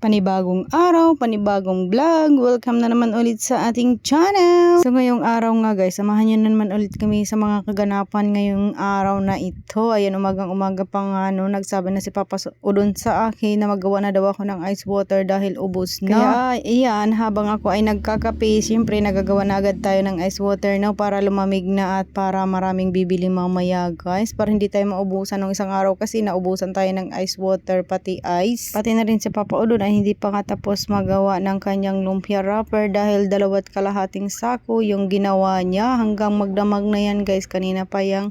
Panibagong araw, panibagong vlog. Welcome na naman ulit sa ating channel. So ngayong araw nga guys, samahan nyo na naman ulit kami sa mga kaganapan ngayong araw na ito. Ayan, umagang umaga pa nga no, nagsabi na si Papa Udon sa akin na magawa na daw ako ng ice water dahil ubos na. Kaya iyan, habang ako ay nagkakape, siyempre nagagawa na agad tayo ng ice water no, para lumamig na at para maraming bibili mamaya guys. Para hindi tayo maubusan ng isang araw kasi naubusan tayo ng ice water pati ice. Pati na rin si Papa Udon ay hindi pa nga tapos magawa ng kanyang lumpia wrapper dahil dalawat kalahating sako yung ginawa niya hanggang magdamag na yan guys. Kanina pa yung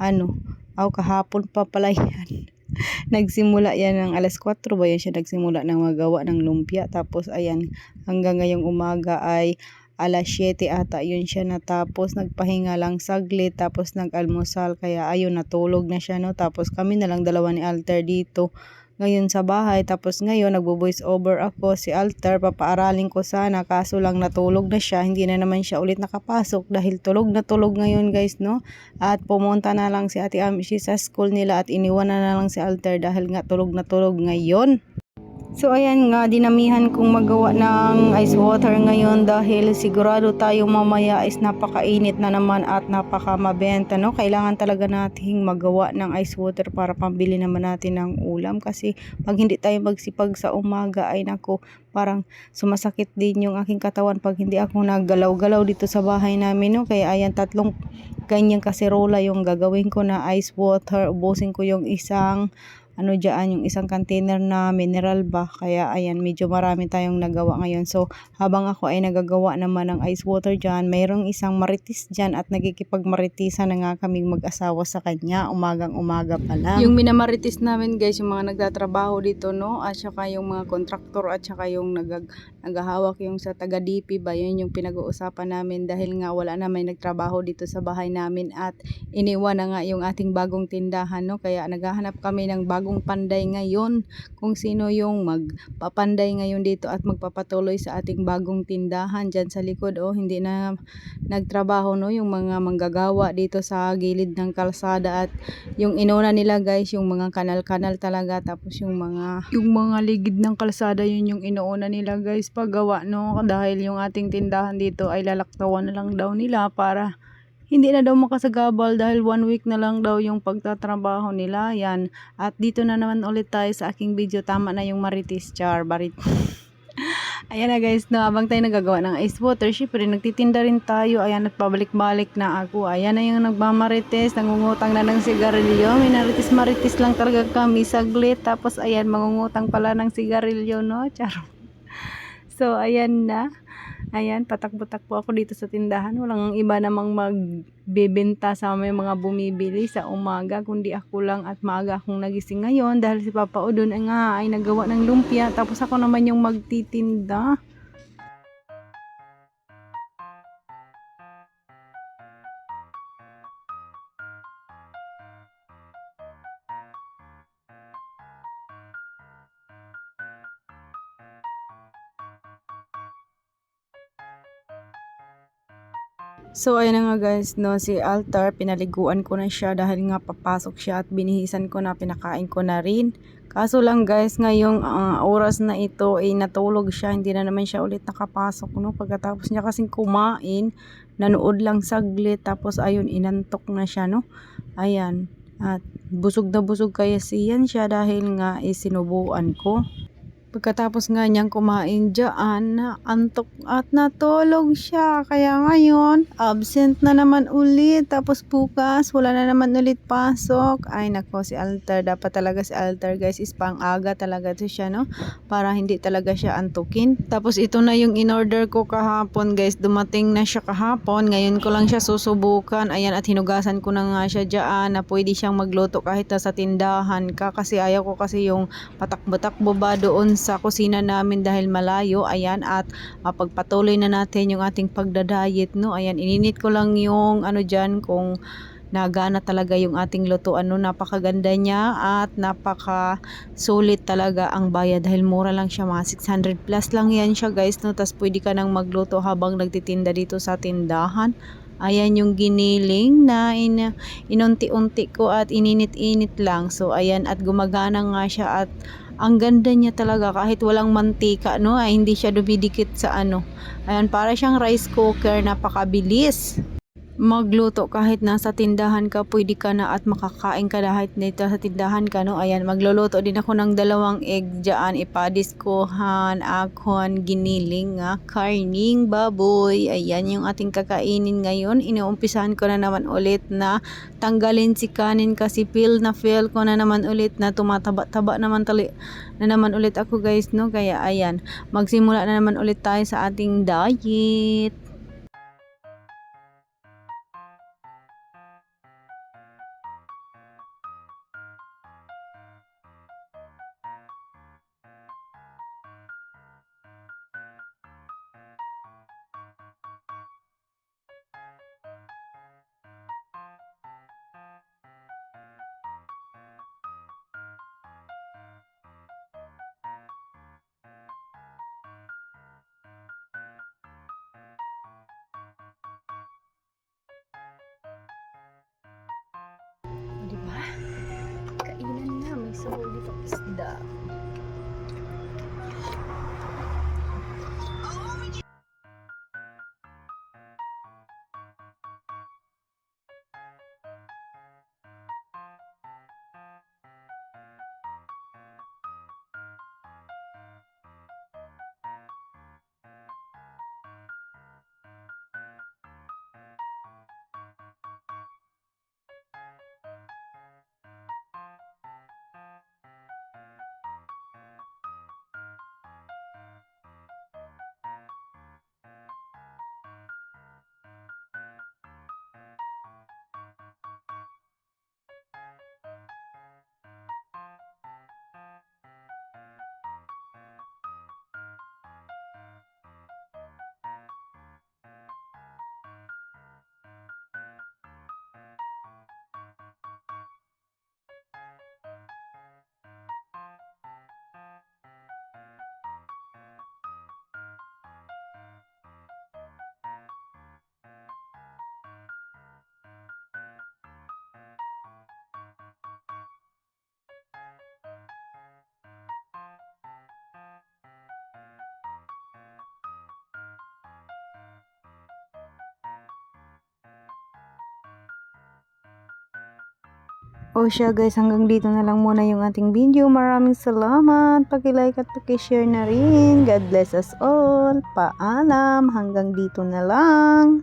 ano, aw kahapon pa pala yan. nagsimula yan ng alas 4 ba yan siya? Nagsimula ng magawa ng lumpia. Tapos ayan hanggang ngayong umaga ay alas 7 ata yun siya natapos. Nagpahinga lang saglit tapos nag-almusal. Kaya ayun natulog na siya no? Tapos kami na lang dalawa ni Alter dito ngayon sa bahay. Tapos ngayon nagbo-voice over ako. Si Alter papaaralin ko sana. Kaso lang natulog na siya. Hindi na naman siya ulit nakapasok dahil tulog na tulog ngayon guys no? At pumunta na lang si Ate Amshi sa school nila at iniwan na, na lang si Alter dahil nga tulog na tulog ngayon So ayan nga, dinamihan kong magawa ng ice water ngayon dahil sigurado tayo mamaya is napakainit na naman at napakamabenta. No? Kailangan talaga nating magawa ng ice water para pambili naman natin ng ulam kasi pag hindi tayo magsipag sa umaga ay nako parang sumasakit din yung aking katawan pag hindi ako naggalaw-galaw dito sa bahay namin. No? Kaya ayan, tatlong ganyang kaserola yung gagawin ko na ice water. Ubusin ko yung isang ano dyan, yung isang container na mineral ba. Kaya ayan, medyo marami tayong nagawa ngayon. So, habang ako ay nagagawa naman ng ice water dyan, mayroong isang maritis dyan at nagkikipagmaritisan na nga kaming mag-asawa sa kanya. Umagang umaga pa lang. Yung minamaritis namin guys, yung mga nagtatrabaho dito, no? At saka yung mga kontraktor at saka yung nagag naghahawak yung sa taga DP ba, yun yung pinag-uusapan namin dahil nga wala na may nagtrabaho dito sa bahay namin at iniwan na nga yung ating bagong tindahan, no? Kaya naghahanap kami ng bagong panday ngayon kung sino yung magpapanday ngayon dito at magpapatuloy sa ating bagong tindahan dyan sa likod, oh, hindi na nagtrabaho, no? Yung mga manggagawa dito sa gilid ng kalsada at yung inuna nila guys, yung mga kanal-kanal talaga tapos yung mga yung mga ligid ng kalsada yun yung inuuna nila guys paggawa no dahil yung ating tindahan dito ay lalaktawan na lang daw nila para hindi na daw makasagabal dahil one week na lang daw yung pagtatrabaho nila yan at dito na naman ulit tayo sa aking video tama na yung maritis char barit Ayan na guys, no, habang tayo nagagawa ng ice water, syempre nagtitinda rin tayo. Ayan, at pabalik-balik na ako. Ayan na yung nagmamarites, nangungutang na ng sigarilyo. Minarites-marites lang talaga kami saglit. Tapos ayan, mangungutang pala ng sigarilyo, no? Charo. So, ayan na. Ayan, patakbo-takbo ako dito sa tindahan. Walang iba namang magbebenta sa may mga bumibili sa umaga, kundi ako lang at maaga akong nagising ngayon dahil si Papa Udon ay nga ay nagawa ng lumpia. Tapos ako naman yung magtitinda. So ayun nga guys, no, si Altar, pinaliguan ko na siya dahil nga papasok siya at binihisan ko na, pinakain ko na rin. Kaso lang guys, ngayong ah, oras na ito ay natulog siya, hindi na naman siya ulit nakapasok, no. Pagkatapos niya kasing kumain, nanood lang saglit, tapos ayun, inantok na siya, no. Ayan, at busog na busog kaya siyan siya dahil nga isinubuan ko. Pagkatapos nga niyang kumain dyan, antok at natulog siya. Kaya ngayon, absent na naman ulit. Tapos bukas, wala na naman ulit pasok. Ay nako, si Alter. Dapat talaga si Alter guys is pang aga talaga to siya, no? Para hindi talaga siya antukin. Tapos ito na yung in-order ko kahapon guys. Dumating na siya kahapon. Ngayon ko lang siya susubukan. Ayan, at hinugasan ko na nga siya dyan na pwede siyang magluto kahit sa tindahan ka. Kasi ayaw ko kasi yung patakbo-takbo ba doon sa kusina namin dahil malayo. Ayan, at mapagpatuloy na natin yung ating pagdadayet, no? Ayan, ininit ko lang yung ano dyan kung nagana talaga yung ating lutuan no napakaganda niya at napaka sulit talaga ang bayad dahil mura lang siya mga 600 plus lang yan siya guys no tas pwede ka nang magluto habang nagtitinda dito sa tindahan Ayan yung giniling na in, inunti-unti ko at ininit-init lang. So ayan at gumagana nga siya at ang ganda niya talaga kahit walang mantika no ay hindi siya dumidikit sa ano. Ayan para siyang rice cooker napakabilis magluto kahit nasa tindahan ka, pwede ka na at makakain ka kahit dito sa tindahan ka, no? Ayan, magluluto din ako ng dalawang egg dyan, ipadiskuhan, akon, giniling, nga, karning, baboy. Ayan yung ating kakainin ngayon. Inuumpisahan ko na naman ulit na tanggalin si kanin kasi feel na feel ko na naman ulit na tumataba-taba naman tali na naman ulit ako guys, no? Kaya ayan, magsimula na naman ulit tayo sa ating diet. O siya guys, hanggang dito na lang muna yung ating video. Maraming salamat. Paki-like at paki-share na rin. God bless us all. Paalam. Hanggang dito na lang.